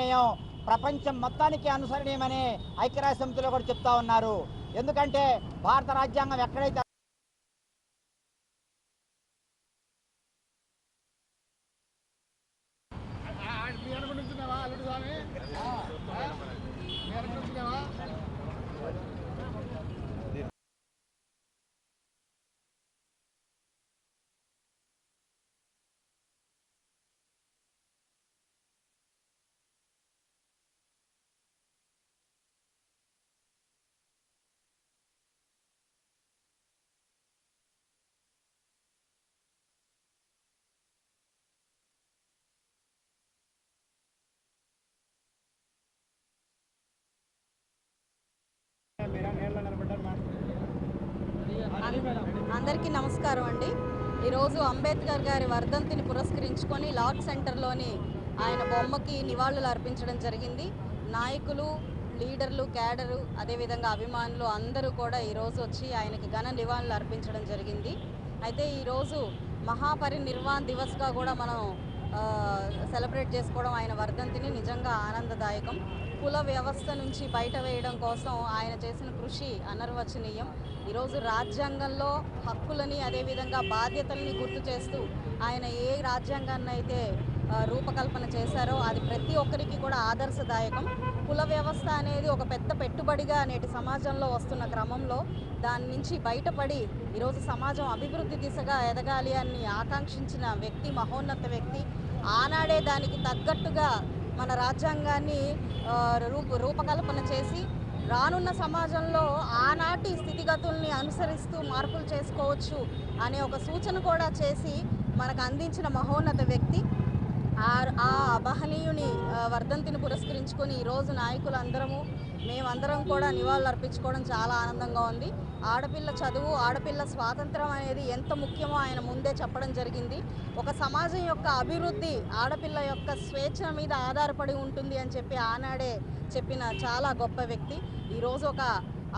అనుసరణీయం ప్రపంచం మొత్తానికి అనుసరణీయమని ఐక్యరాజ్య సమితిలో కూడా చెప్తా ఉన్నారు. ఎందుకంటే భారత రాజ్యాంగం ఎక్కడైతే మీ అందరికీ నమస్కారం అండి. ఈరోజు అంబేద్కర్ గారి వర్ధంతిని పురస్కరించుకొని లార్డ్ సెంటర్లోని ఆయన బొమ్మకి నివాళులు అర్పించడం జరిగింది. నాయకులు లీడర్లు క్యాడరు అదేవిధంగా అభిమానులు అందరూ కూడా ఈరోజు వచ్చి ఆయనకి ఘన నివాళులు అర్పించడం జరిగింది. అయితే ఈరోజు మహాపరినిర్వాణ్ దివస్గా కూడా మనం సెలబ్రేట్ చేసుకోవడం ఆయన వర్ధంతిని నిజంగా ఆనందదాయకం. కుల వ్యవస్థ నుంచి బయట వేయడం కోసం ఆయన చేసిన కృషి అనర్వచనీయం. ఈరోజు రాజ్యాంగంలో హక్కులని అదేవిధంగా బాధ్యతల్ని గుర్తు చేస్తూ ఆయన ఏ రాజ్యాంగాన్ని అయితే రూపకల్పన చేశారో అది ప్రతి ఒక్కరికి కూడా ఆదర్శదాయకం. కుల వ్యవస్థ అనేది ఒక పెద్ద పెట్టుబడిగా నేటి సమాజంలో వస్తున్న క్రమంలో దాని నుంచి బయటపడి ఈరోజు సమాజం అభివృద్ధి దిశగా ఎదగాలి అని ఆకాంక్షించిన వ్యక్తి మహోన్నత వ్యక్తి ఆనాడే దానికి తగ్గట్టుగా మన రాజ్యాంగాన్ని రూపు రూప రూపకల్పన చేసి రానున్న సమాజంలో ఆనాటి స్థితిగతుల్ని అనుసరిస్తూ మార్పులు చేసుకోవచ్చు అనే ఒక సూచన కూడా చేసి మనకు అందించిన మహోన్నత వ్యక్తి ఆ ఆ మహనీయుని వర్ధంతిని పురస్కరించుకొని ఈరోజు నాయకులు అందరము మేమందరం కూడా నివాళులు అర్పించుకోవడం చాలా ఆనందంగా ఉంది. ఆడపిల్ల చదువు ఆడపిల్ల స్వాతంత్రం అనేది ఎంత ముఖ్యమో ఆయన ముందే చెప్పడం జరిగింది. ఒక సమాజం యొక్క అభివృద్ధి ఆడపిల్ల యొక్క స్వేచ్ఛ మీద ఆధారపడి ఉంటుంది అని చెప్పి ఆనాడే చెప్పిన చాలా గొప్ప వ్యక్తి. ఈరోజు ఒక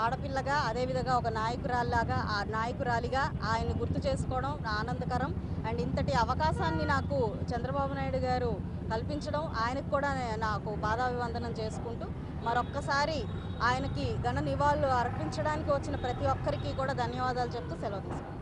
ఆడపిల్లగా అదేవిధంగా ఒక నాయకురాలిలాగా ఆ నాయకురాలిగా ఆయన గుర్తు చేసుకోవడం ఆనందకరం. అండ్ ఇంతటి అవకాశాన్ని నాకు చంద్రబాబు నాయుడు గారు కల్పించడం ఆయనకు కూడా నాకు బాధాభివందనం చేసుకుంటూ మరొక్కసారి ఆయనకి ఘన నివాళులు అర్పించడానికి వచ్చిన ప్రతి ఒక్కరికి కూడా ధన్యవాదాలు చెప్తూ సెలవు తీసుకుంటాను